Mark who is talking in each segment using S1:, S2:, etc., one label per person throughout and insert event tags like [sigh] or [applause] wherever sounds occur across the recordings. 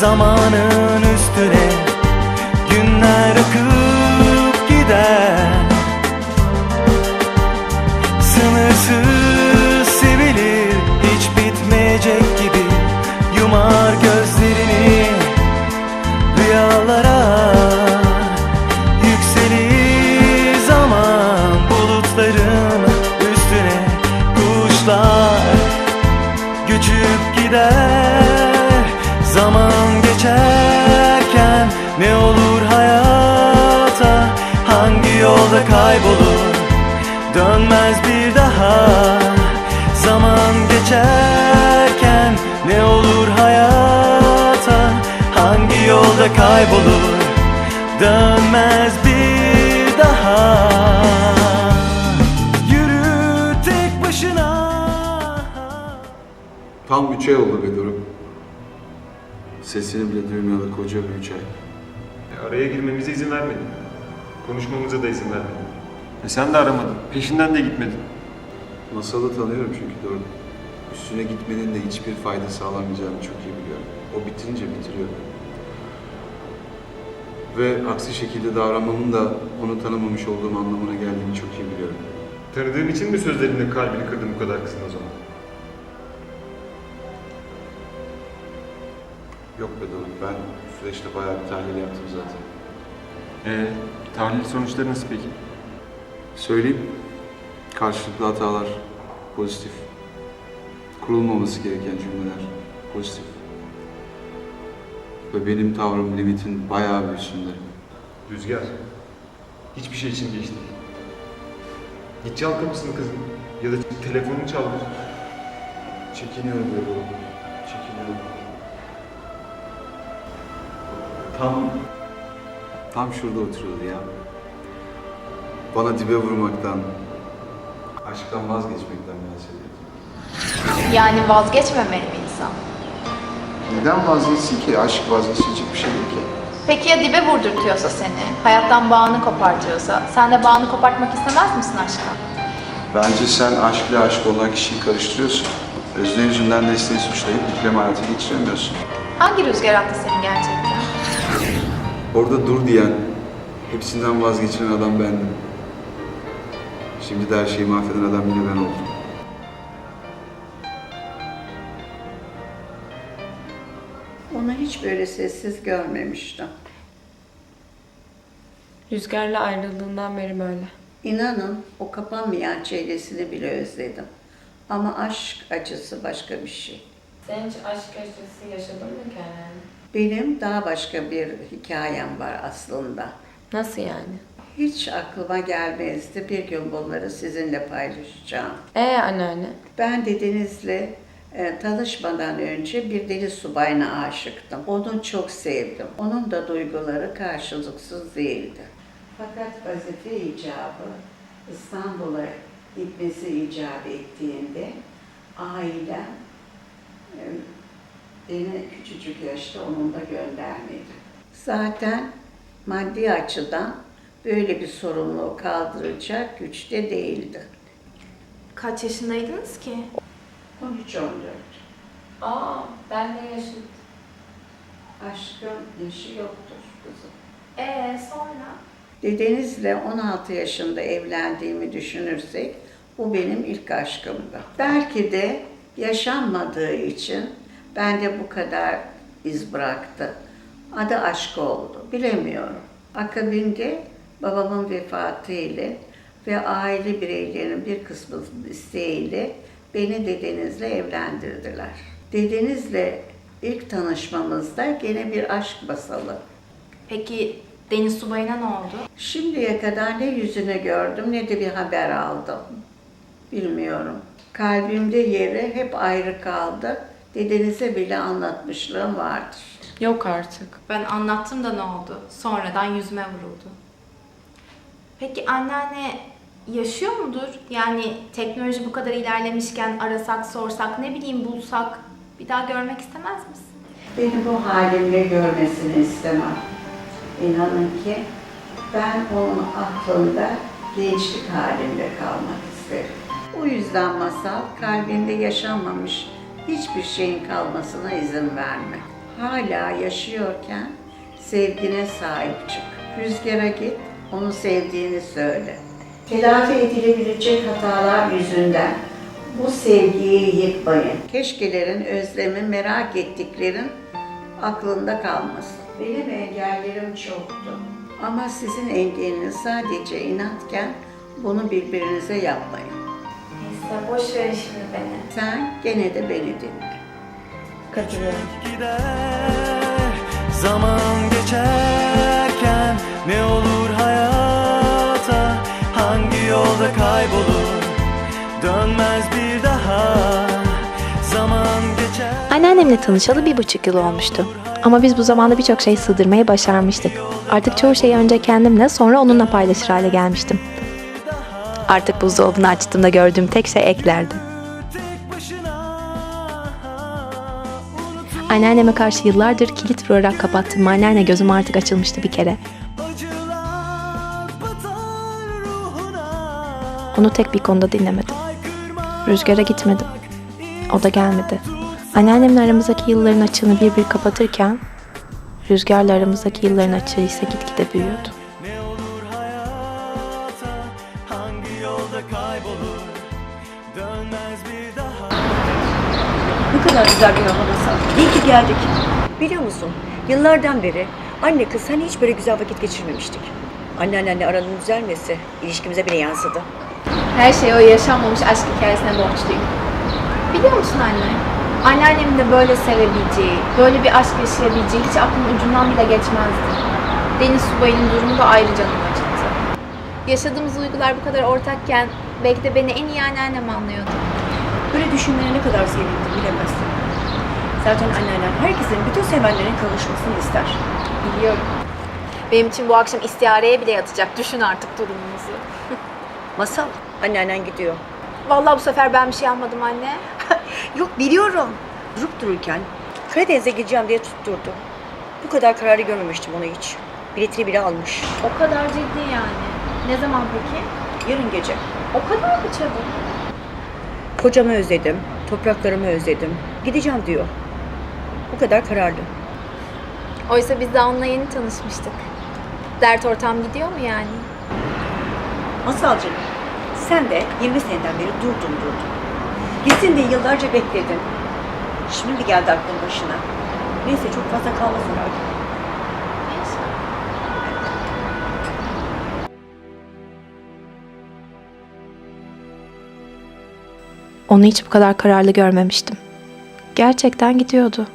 S1: zamanın üstüne kaybolur dönmez bir daha Zaman geçerken ne olur hayata Hangi yolda kaybolur dönmez bir daha Yürü tek başına
S2: Tam üç ay oldu be. Sesini bile duymayalı koca bir üç ay.
S3: E, Araya girmemize izin vermedin. Konuşmamıza da izin vermedin. E sen de aramadın. Peşinden de gitmedin.
S2: Masalı tanıyorum çünkü Doruk. Üstüne gitmenin de hiçbir fayda sağlamayacağını çok iyi biliyorum. O bitirince bitiriyor. Ve aksi şekilde davranmamın da onu tanımamış olduğum anlamına geldiğini çok iyi biliyorum.
S3: Tanıdığın için mi sözlerinle kalbini kırdın bu kadar kızın o zaman?
S2: Yok be Doruk, ben süreçte bayağı bir tahlil yaptım zaten.
S3: Ee, tahlil sonuçları nasıl peki?
S2: Söyleyeyim, karşılıklı hatalar pozitif. Kurulmaması gereken cümleler pozitif. Ve benim tavrım limitin bayağı bir üstünde.
S3: Rüzgar. Hiçbir şey için geç değil. Git çal kapısını kızın. Ya da telefonunu çal.
S2: Çekiniyorum be bu. Çekiniyorum. Tam... Tam şurada oturuyordu ya. Bana dibe vurmaktan, aşktan vazgeçmekten bahsediyordu.
S4: Yani vazgeçmemeli mi insan?
S2: Neden vazgeçsin ki? Aşk vazgeçilecek bir şey değil ki.
S4: Peki ya dibe vurdurtuyorsa seni, hayattan bağını kopartıyorsa, sen de bağını kopartmak istemez misin aşktan?
S2: Bence sen aşkla aşık olan kişiyi karıştırıyorsun. Özne yüzünden desteği suçlayıp yükleme hayatı geçiremiyorsun.
S4: Hangi rüzgar attı seni gerçekten?
S2: Orada dur diyen, hepsinden vazgeçilen adam bendim. Şimdi de her şeyi mahveden adam yine ben oldum.
S5: Onu hiç böyle sessiz görmemiştim.
S6: Rüzgarla ayrıldığından beri böyle.
S5: İnanın o kapanmayan çeylesini bile özledim. Ama aşk acısı başka bir şey.
S6: Sen hiç aşk acısı yaşadın mı kendine?
S5: Benim daha başka bir hikayem var aslında.
S6: Nasıl yani?
S5: Hiç aklıma gelmezdi. Bir gün bunları sizinle paylaşacağım.
S6: Ee anneanne?
S5: Ben de Deniz'le e, tanışmadan önce bir deniz subayına aşıktım. Onu çok sevdim. Onun da duyguları karşılıksız değildi. Fakat vazife icabı İstanbul'a gitmesi icap ettiğinde ailem e, beni küçücük yaşta onun da göndermedi. Zaten maddi açıdan böyle bir sorumluluğu kaldıracak güçte değildi.
S4: Kaç yaşındaydınız ki?
S5: 13-14.
S6: Aa ben de yaşadım.
S5: Aşkın yaşı yoktur kızım.
S4: Ee sonra?
S5: Dedenizle 16 yaşında evlendiğimi düşünürsek bu benim ilk aşkımdı. Belki de yaşanmadığı için bende bu kadar iz bıraktı. Adı aşk oldu. Bilemiyorum. Akabinde babamın vefatı ile ve aile bireylerinin bir kısmı isteğiyle beni dedenizle evlendirdiler. Dedenizle ilk tanışmamızda gene bir aşk masalı.
S4: Peki Deniz Subayı'na ne oldu?
S5: Şimdiye kadar ne yüzünü gördüm ne de bir haber aldım. Bilmiyorum. Kalbimde yeri hep ayrı kaldı. Dedenize bile anlatmışlığım vardır.
S6: Yok artık.
S4: Ben anlattım da ne oldu? Sonradan yüzüme vuruldu. Peki anneanne yaşıyor mudur? Yani teknoloji bu kadar ilerlemişken arasak, sorsak, ne bileyim bulsak bir daha görmek istemez misin?
S5: Beni bu halimle görmesini istemem. İnanın ki ben onun aklında gençlik halinde kalmak isterim. O yüzden masal kalbinde yaşanmamış hiçbir şeyin kalmasına izin verme. Hala yaşıyorken sevgine sahip çık. Rüzgara git, onu sevdiğini söyle. Telafi edilebilecek hatalar yüzünden bu sevgiyi yıkmayın. Keşkelerin, özlemi, merak ettiklerin aklında kalmasın. Benim engellerim çoktu. Ama sizin engeliniz sadece inatken bunu birbirinize yapmayın.
S4: Neyse boş verin şimdi beni.
S5: Sen gene de beni dinle.
S6: Katılıyorum.
S1: gider Zaman geçerken ne olur Yolda kaybolur dönmez bir daha Zaman geçer
S7: Anneannemle tanışalı bir buçuk yıl olmuştu. Ama biz bu zamanda birçok şey sığdırmayı başarmıştık. Artık çoğu şeyi önce kendimle sonra onunla paylaşır hale gelmiştim. Artık buzdolabını açtığımda gördüğüm tek şey eklerdi. Anneanneme karşı yıllardır kilit vurarak kapattığım anneanne gözüm artık açılmıştı bir kere. Onu tek bir konuda dinlemedim. Rüzgara gitmedim. O da gelmedi. Anneannemle aramızdaki yılların açığını bir bir kapatırken Rüzgarla aramızdaki yılların açığı ise gitgide büyüyordu.
S1: Ne
S8: kadar güzel bir hava. İyi ki geldik. Biliyor musun? Yıllardan beri anne kız sen hiç böyle güzel vakit geçirmemiştik. Anneannenle aranın düzelmesi ilişkimize bile yansıdı.
S4: Her şey o yaşanmamış aşk hikayesine borçluyum. Biliyor musun anne? Anneannemin de böyle sevebileceği, böyle bir aşk yaşayabileceği hiç aklımın ucundan bile geçmezdi. Deniz subayının durumu da ayrı canımı acıttı. Yaşadığımız duygular bu kadar ortakken belki de beni en iyi anneannem anlıyordu.
S8: Böyle düşünmene ne kadar sevindim bilemezsin. Zaten anneannen herkesin bütün sevenlerin kavuşmasını ister.
S4: Biliyorum. Benim için bu akşam istihareye bile yatacak. Düşün artık durumumuzu.
S8: Masal, anneannen gidiyor.
S4: Vallahi bu sefer ben bir şey almadım anne. [laughs]
S8: Yok biliyorum. Durup dururken Karadeniz'e gideceğim diye tutturdu. Bu kadar kararı görmemiştim onu hiç. Biletini bile almış.
S4: O kadar ciddi yani. Ne zaman peki?
S8: Yarın gece.
S4: O kadar mı çabuk?
S8: Kocamı özledim, topraklarımı özledim. Gideceğim diyor. Bu kadar kararlı.
S4: Oysa biz daha onunla yeni tanışmıştık. Dert ortam gidiyor mu yani?
S8: Masalcığım, sen de 20 seneden beri durdun durdun. Gitsin diye yıllarca bekledin. Şimdi mi geldi aklın başına? Neyse çok fazla kalmasın artık.
S7: Onu hiç bu kadar kararlı görmemiştim. Gerçekten gidiyordu.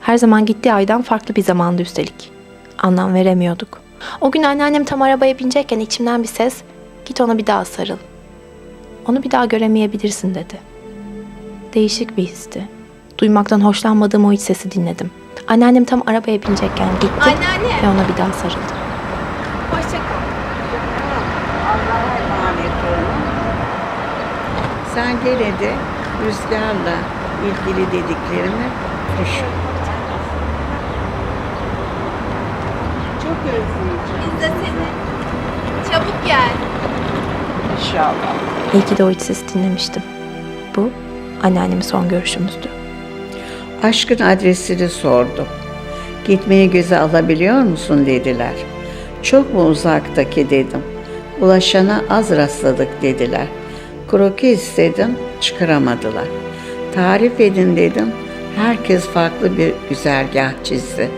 S7: Her zaman gittiği aydan farklı bir zamandı üstelik. Anlam veremiyorduk. O gün anneannem tam arabaya binecekken içimden bir ses, git ona bir daha sarıl. Onu bir daha göremeyebilirsin dedi. Değişik bir histi. Duymaktan hoşlanmadığım o iç sesi dinledim. Anneannem tam arabaya binecekken gitti
S4: Anneanne!
S7: ve ona bir daha sarıldı.
S4: Hoşça kal.
S5: Allah'a emanet olun. Sen gene de rüzgarla ilgili dediklerimi düşün. Çok özleyeceğim
S4: Biz de seni. Çabuk gel.
S5: inşallah.
S7: İyi ki de o iç sesi dinlemiştim. Bu anneannemin son görüşümüzdü.
S5: Aşkın adresini sordum. Gitmeyi göze alabiliyor musun dediler. Çok mu uzaktaki dedim. Ulaşana az rastladık dediler. Kroki istedim, çıkaramadılar. Tarif edin dedim. Herkes farklı bir güzergah çizdi.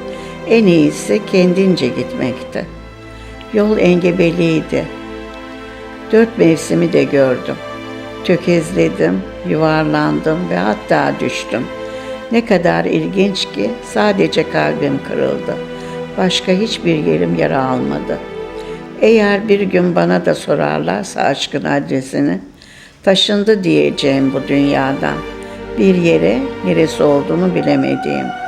S5: En iyisi kendince gitmekti. Yol engebeliydi. Dört mevsimi de gördüm. Tökezledim, yuvarlandım ve hatta düştüm. Ne kadar ilginç ki sadece kalbim kırıldı. Başka hiçbir yerim yara almadı. Eğer bir gün bana da sorarlarsa aşkın adresini, taşındı diyeceğim bu dünyadan. Bir yere neresi olduğunu bilemediğim.